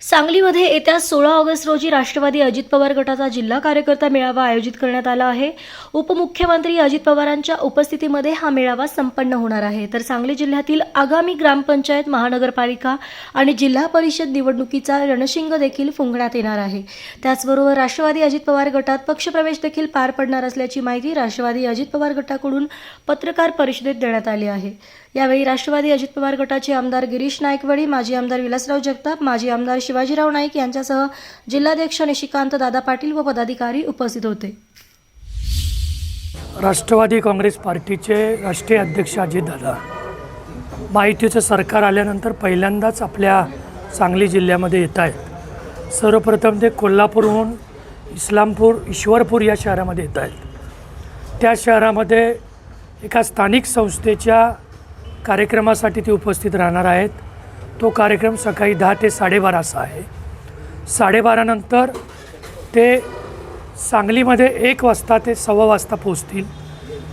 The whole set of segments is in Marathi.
सांगलीमध्ये येत्या सोळा ऑगस्ट रोजी राष्ट्रवादी अजित पवार गटाचा जिल्हा कार्यकर्ता मेळावा आयोजित करण्यात आला आहे. उपमुख्यमंत्री अजित पवारांच्या उपस्थितीमध्ये हा मेळावा संपन्न होणार आहे. तर सांगली जिल्ह्यातील आगामी ग्रामपंचायत महानगरपालिका आणि जिल्हा परिषद निवडणुकीचा रणशिंग देखील फुंकण्यात येणार आहे. त्याचबरोबर राष्ट्रवादी अजित पवार गटात पक्षप्रवेश देखील पार पडणार असल्याची माहिती राष्ट्रवादी अजित पवार गटाकडून पत्रकार परिषदेत देण्यात आली आहे. यावेळी राष्ट्रवादी अजित पवार गटाचे आमदार गिरीश नायकवडी माजी आमदार विलासराव जगताप माजी आमदार शिवाजीराव नाईक यांच्यासह जिल्हाध्यक्ष निशिकांत दादा पाटील व पदाधिकारी उपस्थित होते. राष्ट्रवादी काँग्रेस पार्टीचे राष्ट्रीय अध्यक्ष अजितदादा माहितीचं सरकार आल्यानंतर पहिल्यांदाच आपल्या सांगली जिल्ह्यामध्ये येत आहेत. सर्वप्रथम ते कोल्हापूरहून इस्लामपूर ईश्वरपूर या शहरामध्ये येत आहेत. त्या शहरामध्ये एका स्थानिक संस्थेच्या कार्यक्रमासाठी ते उपस्थित राहणार आहेत. तो कार्यक्रम सकाळी दहा ते साडेबारा असा आहे. साडेबारानंतर ते सांगलीमध्ये एक वाजता ते सव्वा वाजता पोचतील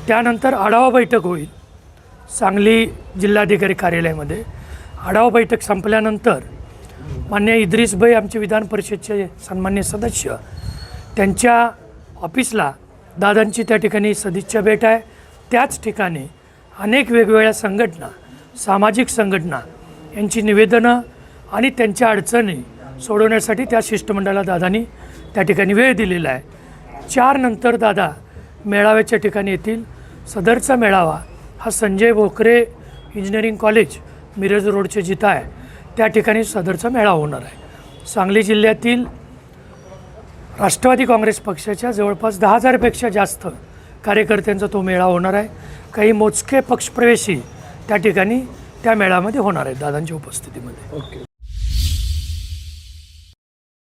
त्यानंतर आढावा बैठक होईल सांगली जिल्हाधिकारी कार्यालयामध्ये. आढावा बैठक संपल्यानंतर मान्य इद्रिसभाई आमचे विधान परिषदचे सन्मान्य सदस्य त्यांच्या ऑफिसला दादांची त्या ठिकाणी सदिच्छा भेट आहे. त्याच ठिकाणी अनेक वेगवेगळ्या संघटना सामाजिक संघटना यांची निवेदनं आणि त्यांच्या अडचणी सोडवण्यासाठी त्या शिष्टमंडळाला दादांनी त्या ठिकाणी वेळ दिलेला आहे. चार नंतर दादा मेळाव्याच्या ठिकाणी येतील. सदरचा मेळावा हा संजय भोकरे इंजिनिअरिंग कॉलेज मिरज रोडचे जिथं आहे त्या ठिकाणी सदरचा मेळावा होणार आहे. सांगली जिल्ह्यातील राष्ट्रवादी काँग्रेस पक्षाच्या जवळपास दहा हजारपेक्षा जास्त कार्यकर्त्यांचा तो मेळावा होणार आहे. काही मोजके पक्षप्रवेशी त्या ठिकाणी त्या मेळामध्ये होणार आहेत दादांच्या उपस्थितीमध्ये. ओके.